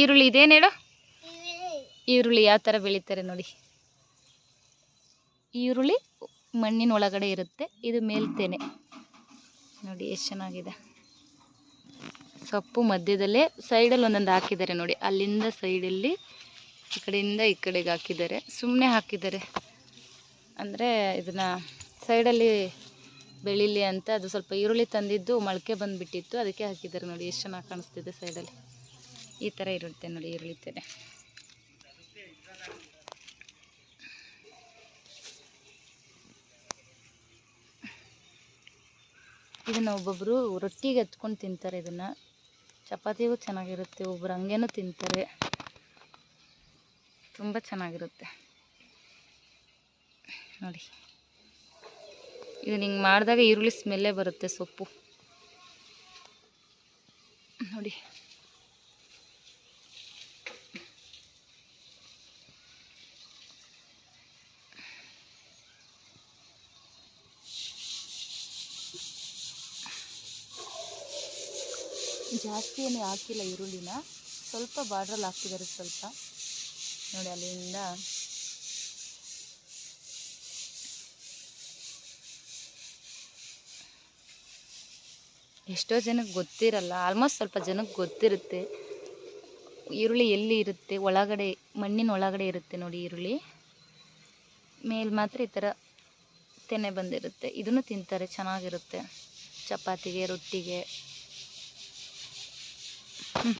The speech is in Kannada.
ಈರುಳ್ಳಿ ಇದೇನು ಹೇಳು? ಈರುಳ್ಳಿ. ಯಾವ ಥರ ಬೆಳೀತಾರೆ ನೋಡಿ. ಈರುಳ್ಳಿ ಮಣ್ಣಿನ ಒಳಗಡೆ ಇರುತ್ತೆ ಇದು ಮೇಲ್ತೇನೆ ನೋಡಿ ಎಷ್ಟು ಚೆನ್ನಾಗಿದೆ. ಸೊಪ್ಪು ಮಧ್ಯದಲ್ಲೇ ಸೈಡಲ್ಲಿ ಒಂದೊಂದು ಹಾಕಿದ್ದಾರೆ ನೋಡಿ ಅಲ್ಲಿಂದ ಸೈಡಲ್ಲಿ ಈ ಕಡೆಯಿಂದ ಈ ಕಡೆಗೆ ಹಾಕಿದ್ದಾರೆ. ಸುಮ್ಮನೆ ಹಾಕಿದ್ದಾರೆ. ಅಂದರೆ ಇದನ್ನು ಸೈಡಲ್ಲಿ ಬೆಳೀಲಿ ಅಂತ ಅದು ಸ್ವಲ್ಪ ಈರುಳ್ಳಿ ತಂದಿದ್ದು ಮೊಳಕೆ ಬಂದುಬಿಟ್ಟಿತ್ತು ಅದಕ್ಕೆ ಹಾಕಿದ್ದಾರೆ ನೋಡಿ ಎಷ್ಟು ಚೆನ್ನಾಗಿ ಕಾಣಿಸ್ತಿದೆ ಸೈಡಲ್ಲಿ. ಈ ಥರ ಇರುತ್ತೆ ನೋಡಿ ಈರುಳ್ಳಿ ತೆನೆ ಇದನ್ನು ಒಬ್ಬೊಬ್ಬರು ರೊಟ್ಟಿಗೆ ಹಚ್ಕೊಂಡು ತಿಂತಾರೆ ಇದನ್ನು. ಚಪಾತಿಗೂ ಚೆನ್ನಾಗಿರುತ್ತೆ ಒಬ್ಬರು ಹಂಗೇನು ತಿಂತಾರೆ. ತುಂಬ ಚೆನ್ನಾಗಿರುತ್ತೆ. ನೋಡಿ. ಇದನ್ನ ಹಿಂಗೆ ಮಾಡಿದಾಗ ಈರುಳ್ಳಿ ಸ್ಮೆಲ್ಲೇ ಬರುತ್ತೆ ಸೊಪ್ಪು. ನೋಡಿ. ಜಾಸ್ತಿ ಏನು ಹಾಕಿಲ್ಲ ಈರುಳ್ಳಿನ. ಸ್ವಲ್ಪ ಬಾರ್ಡ್ರಲ್ಲಿ ಹಾಕ್ತಿದ್ದಾರೆ ಸ್ವಲ್ಪ. ನೋಡಿ ಅಲ್ಲಿಂದ. ಎಷ್ಟೋ ಜನಕ್ಕೆ ಗೊತ್ತಿರಲ್ಲ, ಆಲ್ಮೋಸ್ಟ್ ಸ್ವಲ್ಪ ಜನಕ್ಕೆ ಗೊತ್ತಿರುತ್ತೆ. ಈರುಳ್ಳಿ ಎಲ್ಲಿ ಇರುತ್ತೆ, ಒಳಗಡೆ, ಮಣ್ಣಿನ ಒಳಗಡೆ ಇರುತ್ತೆ ನೋಡಿ ಈರುಳ್ಳಿ. ಮೇಲೆ ಮಾತ್ರ ಈ ಥರ ತೆನೆ ಬಂದಿರುತ್ತೆ. ಇದನ್ನು ತಿಂತಾರೆ, ಚೆನ್ನಾಗಿರುತ್ತೆ. ಚಪಾತಿಗೆ, ರೊಟ್ಟಿಗೆ. হুম